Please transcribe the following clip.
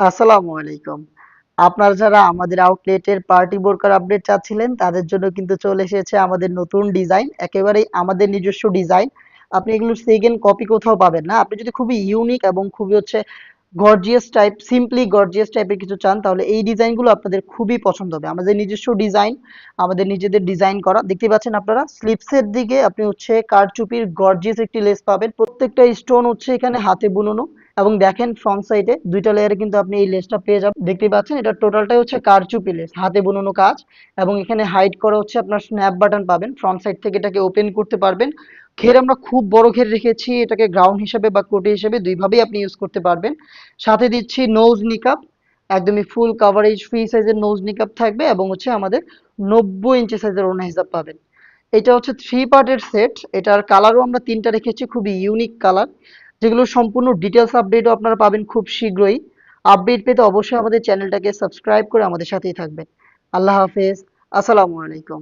আসসালামু আলাইকুম। আপনারা যারা আমাদের আউটলেটের পার্টি বোরকার আপডেট চাচ্ছিলেন, তাদের জন্য কিন্তু চলে এসেছে আমাদের নতুন ডিজাইন একেবারেই আমাদের নিজস্ব ডিজাইন আপনি এগুলো সেকেন্ড কপি কোথাও পাবেন না। আপনি যদি খুবই ইউনিক এবং খুবই হচ্ছে গর্জিয়াস টাইপ সিম্পলি গর্জিয়াস টাইপের কিছু চান, তাহলে এই ডিজাইনগুলো আপনাদের খুবই পছন্দ হবে। আমাদের নিজস্ব ডিজাইন আমাদের নিজেদের ডিজাইন করা। দেখতে পাচ্ছেন আপনারা স্লিপসের দিকে আপনি হচ্ছে কারচুপির গর্জিয়াস একটি লেস পাবেন। প্রত্যেকটা স্টোন হচ্ছে এখানে হাতে বুননো। এবং দেখেন ফ্রন্ট সাইডে দুইটা লেয়ারে কিন্তু আপনি এই লেসটা পেয়ে যাবেন। দেখতে পাচ্ছেন, এটা টোটালটাই হচ্ছে কারচুপি লেস হাতে বুননো কাজ এবং এখানে হাইড করা হচ্ছে আপনার স্ন্যাপ বাটন পাবেন। ফ্রন্ট সাইড থেকে এটাকে ওপেন করতে পারবেন। ঘের আমরা খুব বড় ঘের রেখেছি, এটাকে গ্রাউন্ড হিসেবে বা কোটি হিসেবে দুইভাবেই আপনি ইউজ করতে পারবেন। সাথে দিচ্ছি নোজ নিকাপ একদমই ফুল কাভারেজ ফ্রি সাইজের নোজ নিকাপ থাকবে এবং হচ্ছে আমাদের নব্বই ইঞ্চি সাইজের ওনা হিসাব পাবেন। এটা হচ্ছে থ্রি পার্টের সেট এটার কালারও আমরা তিনটা রেখেছি, খুবই ইউনিক কালার যেগুলো সম্পূর্ণ ডিটেলস আপডেটও আপনারা পাবেন খুব শীঘ্রই। আপডেট পেতে অবশ্যই আমাদের চ্যানেলটাকে সাবস্ক্রাইব করে আমাদের সাথেই থাকবেন। আল্লাহ হাফেজ। আসসালামু আলাইকুম।